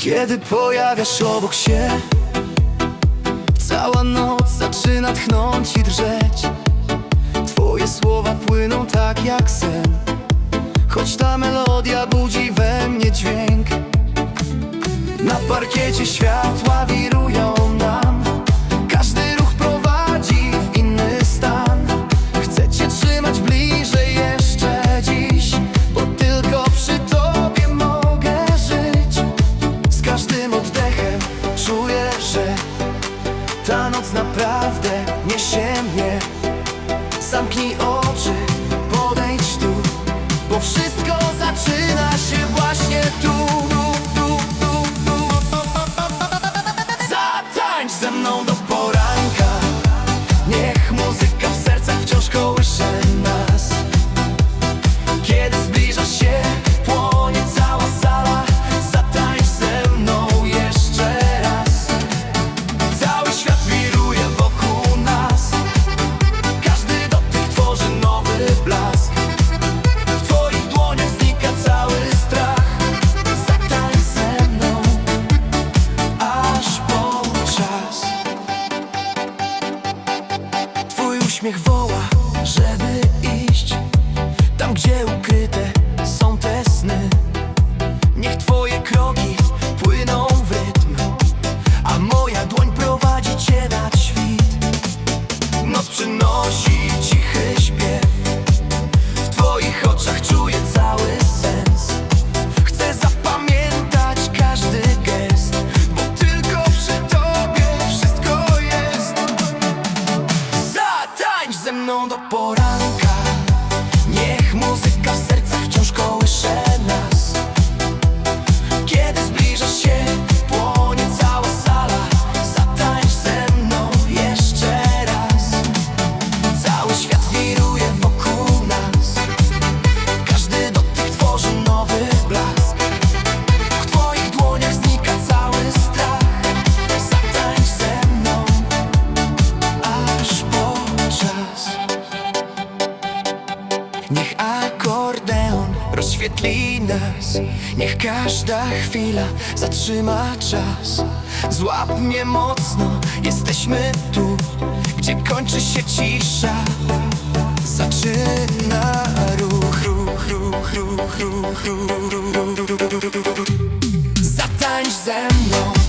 Kiedy pojawiasz obok się Cała noc zaczyna tchnąć i drżeć. Twoje słowa płyną tak jak sen. Choć ta melodia budzi we mnie dźwięk. Na parkiecie światła wirują noc naprawdę niesie mnie. Zamknij oczy, podejdź tu Bo wszystko zaczyna się właśnie tu, tu, tu, tu, tu. Zatańcz ze mną do poranka. Niech muzyka w sercach wciąż kołysze uśmiech woła, żeby iść Tam, gdzie ukryte ze mną do poranka. Niech muzyka akordeon rozświetli nas Niech każda chwila zatrzyma czas Złap mnie mocno, jesteśmy tu Gdzie kończy się cisza Zaczyna ruch, ruch, ruch, ruch, ruch, ruch, ruch, ruch, ruch, ruch, ruch. Zatańcz ze mną